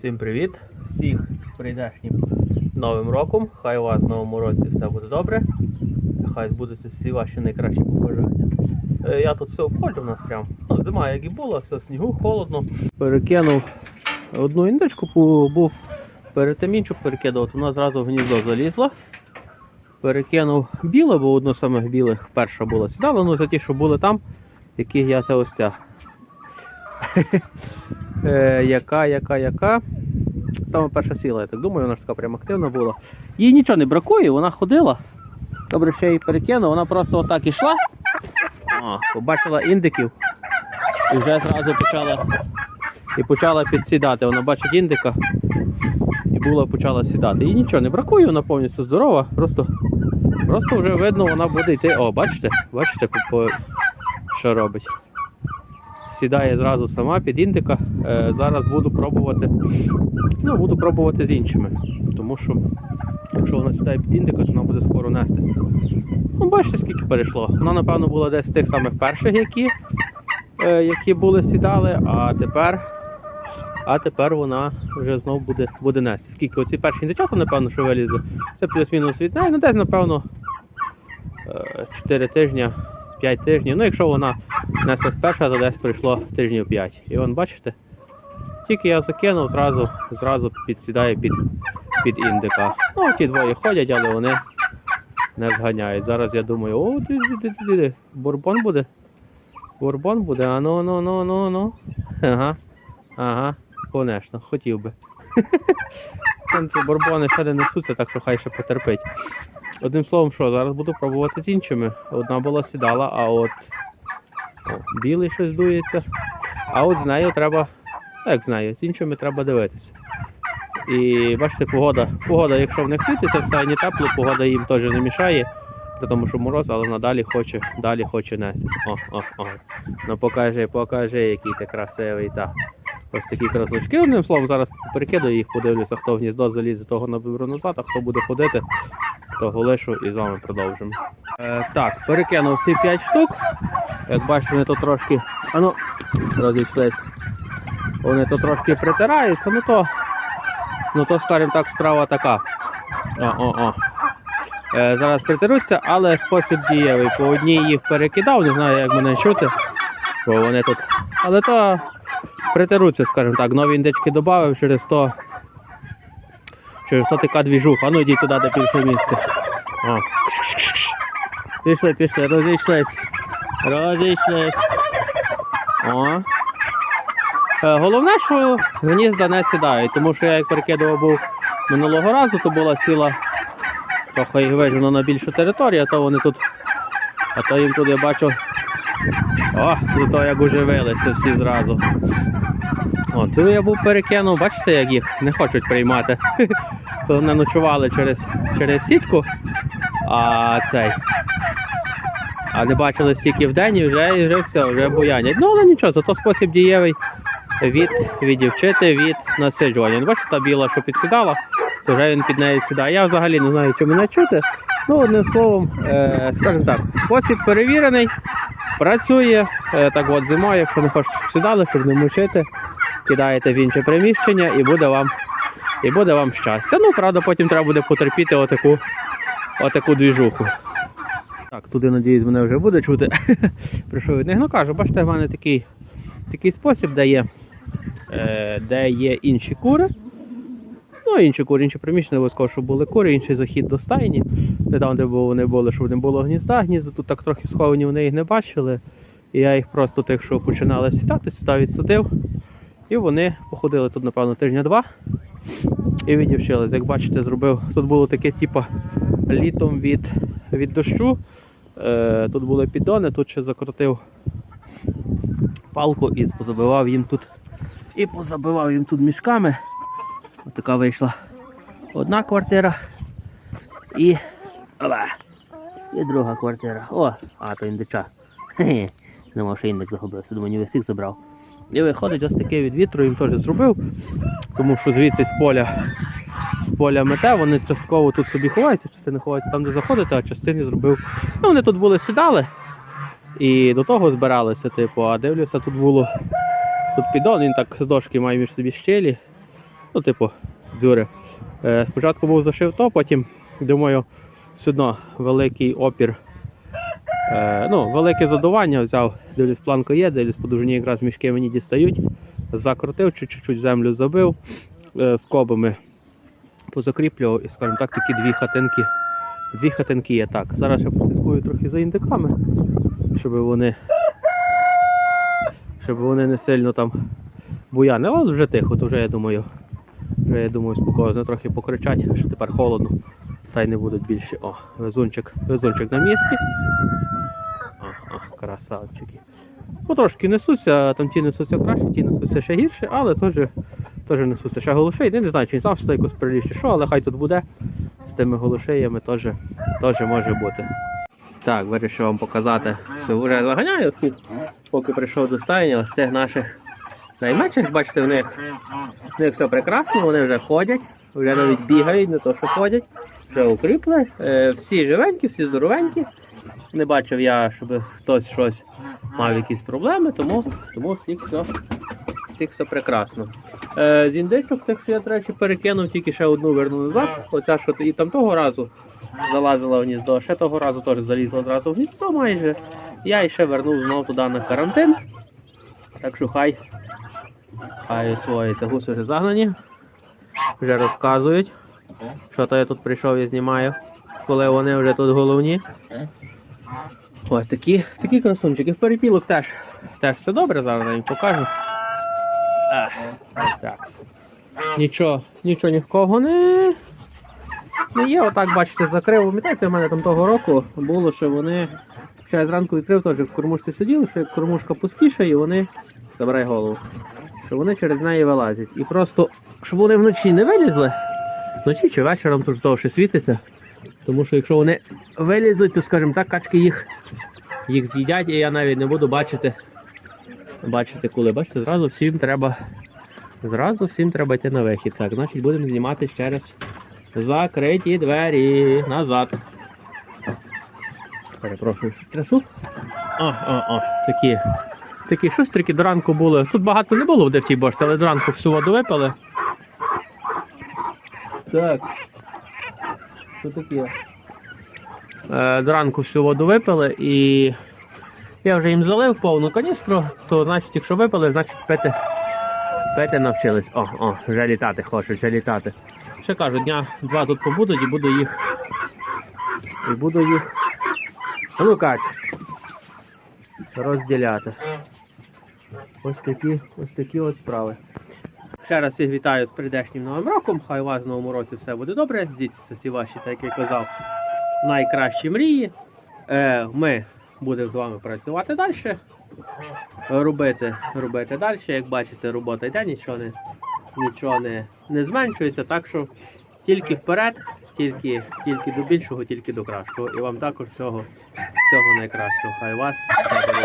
Всім привіт! Всіх з прийдешнім новим роком. Хай у вас в новому році все буде добре. Хай збудуться всі ваші найкращі побажання. Е, Я тут все обходжу в нас прям. Ну, зима як і була, все снігу, холодно. Перекинув одну індичку, був перед тим іншу перекидувати, вона зразу в гніздо залізла. Перекинув біле, бо одну з самих білих перша була сідала, ну за ті, що були там, яких я це ось ця. Е, яка, яка, яка. Саме перша сіла, я так думаю, вона ж така прям активна була. Їй нічого не бракує, вона ходила. Добре, я її перекинув, вона просто отак ішла. О, побачила індиків і вже зразу почала і почала підсідати. Вона бачить індика і була почала сідати. Їй нічого не бракує, вона повністю здорова, просто, просто вже видно, вона буде йти. О, бачите? Бачите, що робить? Сідає зразу сама під індика. Е, зараз буду пробувати. Ну, буду пробувати з іншими. Тому що, якщо вона сідає під індика, то вона буде скоро нестися. Ну, бачите, скільки перейшло. Вона, напевно, була десь з тих самих перших, які, е, які були сідали, а тепер. А тепер вона вже знов буде, буде нести. Скільки оці перші індичата, напевно, що вилізли. Це плюс-мінус від неї. Ну, десь, напевно, 4 тижні, 5 тижнів. Ну, якщо вона несла сперша, то десь пройшло тижнів 5. І вон, бачите, тільки я закинув, зразу, зразу підсідає під, під індика. Ну, ті двоє ходять, але вони не зганяють. Зараз я думаю, о, ти, ти, ти, ти, бурбон буде. Бурбон буде, а ну, ну, ну, ну, ну. Ага. Ага, конечно, хотів би. Бурбони ще не несуться, так що хай ще потерпить. Одним словом, що, зараз буду пробувати з іншими. Одна була сідала, а от о, білий щось дується. А от з нею треба. Як з з іншими треба дивитися. І бачите, погода. Погода, якщо в них світиться, в стайні тепло, погода їм теж не мішає, тому, що мороз, але вона далі хоче, далі хоче нестись. О, о, о. Ну покажи, покажи, який ти красивий. Та. Ось такі красночки. Одним словом, зараз перекидаю їх, подивлюся, хто в гніздо залізе, того наберу назад, а хто буде ходити, того лишу і з вами продовжимо. Е, так, перекинув всі 5 штук. Як бачите, вони тут трошки. А ну, розійшлись. Вони тут трошки притираються, ну то, ну то, скажімо так, справа така. О-о-о. Е, зараз притируться, але спосіб дієвий. По одній їх перекидав, не знаю, як мене чути. Бо вони тут. Але то притируться, скажімо так. Нові індички додав через то. Через то така двіжуха. Ну йдіть туди, де більше місце. О. Пішли, пішли, розійшлись. Розійшлись. О. Е, Головне, що гнізда не сідають, тому що я як перекидував був минулого разу, то була сіла трохи їх вижено на більшу територію, а то вони тут. А то їм тут я бачу. О, тут то як уживилися всі зразу. О, цю я був перекинув, бачите, як їх не хочуть приймати. Вони ночували через, через сітку, а цей. А не бачили стільки в день і вже, і вже все, вже буянять. Ну, але нічого, зато спосіб дієвий від відівчити від насиджування. Ну, Бачите, та біла, що підсідала, то вже він під нею сідає. Я взагалі не знаю, чи мене чути. Ну, одним словом, е, скажімо так, спосіб перевірений, працює. Е, так от зимою, якщо не хочете, сідали, щоб не мучити, кидаєте в інше приміщення і буде вам, і буде вам щастя. Ну, правда, потім треба буде потерпіти отаку, отаку двіжуху. Так, туди, надіюсь, мене вже буде чути. Прийшов від них. Ну кажу, бачите, в мене такий, такий спосіб, де є, е, де є інші кури. Ну, інші кури, інші приміщення, обов'язково, щоб були кури, інший захід до стайні. Не там, де вони були, щоб не було гнізда. Гнізда тут так трохи сховані, вони їх не бачили. І я їх просто тих, що починали сідати, сюди відсадив. І вони походили тут, напевно, тижня-два. І відівчились. Як бачите, зробив. Тут було таке, типу, літом від, від дощу. Е, тут були піддони, тут ще закрутив палку і позабивав їм тут. І позабивав їм тут мішками. Така вийшла одна квартира. І. Ола, і друга квартира. О, а то індича. Хе-хе. Думав, що індик загубився, думаю, ні всіх забрав. І виходить ось таке від вітру їм теж зробив, тому що звідси з поля з поля мете, вони частково тут собі ховаються, частини ховаються там, де заходити, а частини зробив. Ну, вони тут були сідали і до того збиралися, типу, а дивлюся, тут було тут піддон, він так з дошки має між собі щелі. Ну, типу, дзюри. Е, спочатку був зашив то, потім, думаю, все одно великий опір. Е, ну, велике задування взяв, дивлюсь, планка є, дивлюсь, по довжині якраз мішки мені дістають. Закрутив, чуть-чуть землю забив е, скобами, позакріплював і, скажімо так, такі дві хатинки. Дві хатинки є. Так, зараз я послідкую трохи за індиками, щоб вони, щоб вони не сильно там буяни. Але вже тихо, то вже я думаю, вже я думаю, спокійно трохи покричать, що тепер холодно. Та й не будуть більше. О, везунчик, везунчик на місці. О, о, красавчики. Ну, трошки несуться, там ті несуться краще, ті несуться ще гірше, але теж, теж несуться ще голошей. Я не знаю, чи він сам сюди якось приліз чи що, але хай тут буде. З тими голошеями теж, теж може бути. Так, вирішив вам показати, що вже заганяю всіх, поки прийшов до стайні, ось цих наших найменших, бачите, в них, в них все прекрасно, вони вже ходять, вже навіть бігають, не то що ходять, вже укріпли. Е, всі живенькі, всі здоровенькі. Не бачив я, щоб хтось щось мав якісь проблеми, тому, тому всіх все, всіх все прекрасно. Е, з індичок, тих, що я до речі, перекинув, тільки ще одну вернув назад. Оця, що і там того разу залазила в гніздо, ще того разу теж залізла зразу в гніздо майже. Я ще вернув знову туди на карантин. Так що хай, хай освоїться. Гуси вже загнані. Вже розказують, що то я тут прийшов і знімаю, коли вони вже тут головні. Ось такі, такі красунчики. В перепілок теж, теж все добре, зараз їм покажу. Ах, так. Нічого, нічого ні в кого не, не є. Отак, бачите, закрив. Пам'ятаєте, в мене там того року було, що вони. Я зранку відкрив, теж в кормушці сиділи, що кормушка пустішає, і вони. Забирай голову. Що вони через неї вилазять. І просто, щоб вони вночі не вилізли, вночі чи вечором тут довше світиться. Тому що якщо вони вилізуть, то скажімо так, качки їх, їх з'їдять, і я навіть не буду бачити, бачити коли. Бачите, зразу всім треба. Зразу всім треба йти на вихід. Так, значить будемо знімати ще раз закриті двері назад. Перепрошую, що трясу. О, о, о, такі. Такі шустрики до ранку були. Тут багато не було в тій бочці, але до ранку всю воду випили. Так. Що таке? Е, до ранку всю воду випили і я вже їм залив повну каністру, то значить, якщо випили, значить пити, пити навчились. О, о, вже літати хочуть, вже літати. Ще кажу, дня два тут побудуть і буду їх. І буду їх. А ну кач. Розділяти. Ось такі, ось такі от справи. Ще раз всіх вітаю з прийдешнім новим роком. Хай у вас в новому році все буде добре. Здійсниться всі ваші, так як я казав, найкращі мрії. Е, ми будемо з вами працювати далі. Робити, робити далі. Як бачите, робота йде, нічого не, нічого не, не зменшується. Так що тільки вперед, тільки, тільки до більшого, тільки до кращого. І вам також всього, всього найкращого. Хай вас все буде